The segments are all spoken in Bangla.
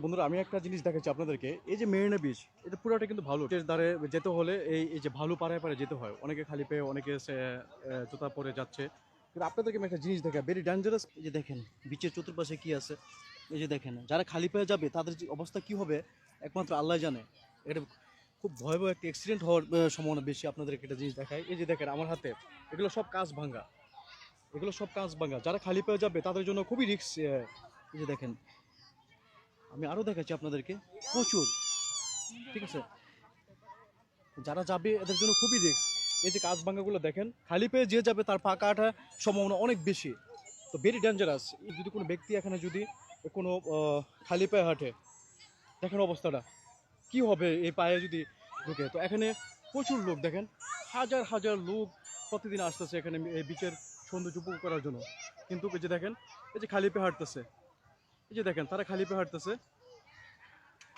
বন্ধুরা, আমি একটা জিনিস দেখাচ্ছি আপনাদেরকে। এই যে মেরিনা বিচ এটা পুরোটা কিন্তু ভালো দ্বারে যেতে হলে এই এই যে ভালো পাড়ায় পাড়ে যেতে হয়। অনেকে খালি পেয়ে, অনেকে জুতা পরে যাচ্ছে। কিন্তু আপনাদেরকে আমি একটা জিনিস দেখা ভেরি ডেঞ্জারাস এই যে দেখেন বিচের চতুর্পাশে কি আছে? এই যে দেখেন, যারা খালি পেয়ে যাবে, তাদের যে অবস্থা কি হবে, একমাত্র আল্লাহ জানে। এটা খুব ভয়াবহ একটা অ্যাক্সিডেন্ট হওয়ার সম্ভাবনা বেশি আপনাদেরকে একটা জিনিস দেখায়। এই যে দেখেন, আমার হাতে, এগুলো সব কাজ ভাঙ্গা। এগুলো সব কাজ ভাঙ্গা। যারা খালি পেয়ে যাবে, তাদের জন্য খুবই রিস্ক এই যে দেখেন আমি আরও দেখাচ্ছি আপনাদেরকে। প্রচুর। ঠিক আছে? যারা যাবে, এদের জন্য খুবই রিস্ক এই যে কাজ ভাঙ্গাগুলো দেখেন, খালি পেয়ে যে যাবে, তার কাটা সম্ভাবনা অনেক বেশি। তো ভেরি ডেঞ্জারাস যদি কোনো ব্যক্তি এখানে যদি কোনো খালি পায়ে হাঁটে, দেখেন অবস্থাটা। কি হবে এই পায়ে যদি ঢুকে? তো এখানে প্রচুর লোক দেখেন, হাজার হাজার লোক প্রতিদিন আসতেছে এখানে এই বিচের সৌন্দর্য উপভোগ করার জন্য। কিন্তু এই যে দেখেন, এই যে খালি পেয়ে হাঁটতেছে। এই যে দেখেন তারা খালি পেয়ে হাঁটতেছে।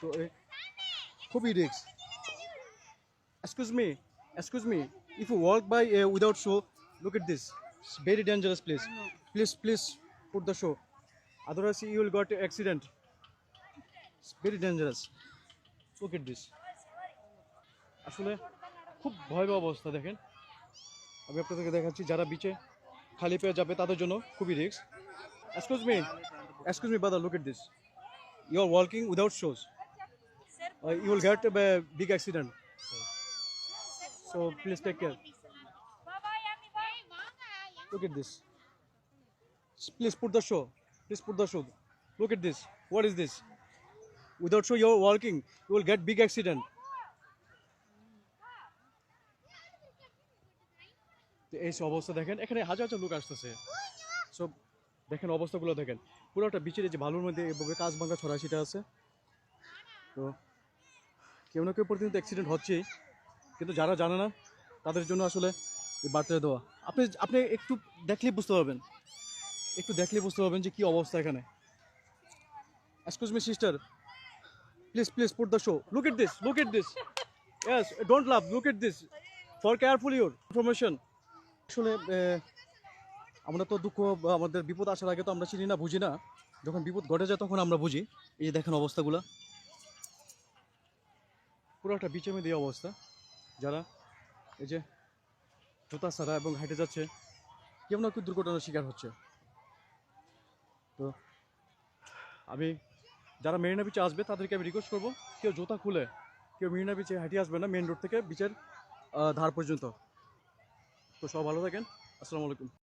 তো এ খুবই রিক্স excuse me excuse me if you work by without shoe look at this very dangerous place please please put the shoe otherwise you will got accident very dangerous look at this আসলে খুব ভয়াবহ অবস্থা দেখেন। আমি আপনাদেরকে দেখাচ্ছি যারা বিচে খালি পেয়ে যাবে তাদের জন্য খুবই risk. Excuse me excuse me buddy look at this you are working without shoes you will get a big accident so please take care Look at this. Please put the show. Please put the show. Look at this. What is this? Without show you're walking, you will get big accident. এই সব অবস্থা দেখেন এখানে হাজার হাজার লোক আসতেছে সব দেখেন অবস্থাগুলো দেখেন। পুরোটা বিচের এই যে বালুর মধ্যে কাজ ভাঙা ছড়া সেটা আছে। তো কেউ না কেউ প্রতিদিন অ্যাক্সিডেন্ট হচ্ছেই। কিন্তু যারা জানে না, তাদের জন্য আসলে বার্তা দেওয়া। আপনি আপনি একটু দেখলেই বুঝতে পারবেন। একটু দেখলেই বুঝতে পারবেন যে কি অবস্থা এখানে। Excuse me sister please please put the shoe look at this look at this yes don't love look at this for careful your information আসলে আমরা তো দুঃখ, আমাদের বিপদ আসার আগে তো আমরা চিনি না, বুঝি না। যখন বিপদ ঘটে যায় তখন আমরা বুঝি। এই দেখেন অবস্থাগুলো। পুরো একটা বিচের মধ্যে এই অবস্থা। যারা এই যে জুতা সারা এবং হাঁটে যাচ্ছে, কেউ না কেউ দুর্ঘটনার শিকার হচ্ছে। তো আমি, যারা মেরিনা বিচে আসবে, তাদেরকে আমি রিকোয়েস্ট করব, কেউ জুতা খুলে, কেউ মেরিনা বিচে হাঁটিয়ে আসবে না মেন রোড থেকে বিচের ধার পর্যন্ত। তো সব ভালো থাকেন। আসসালামু আলাইকুম।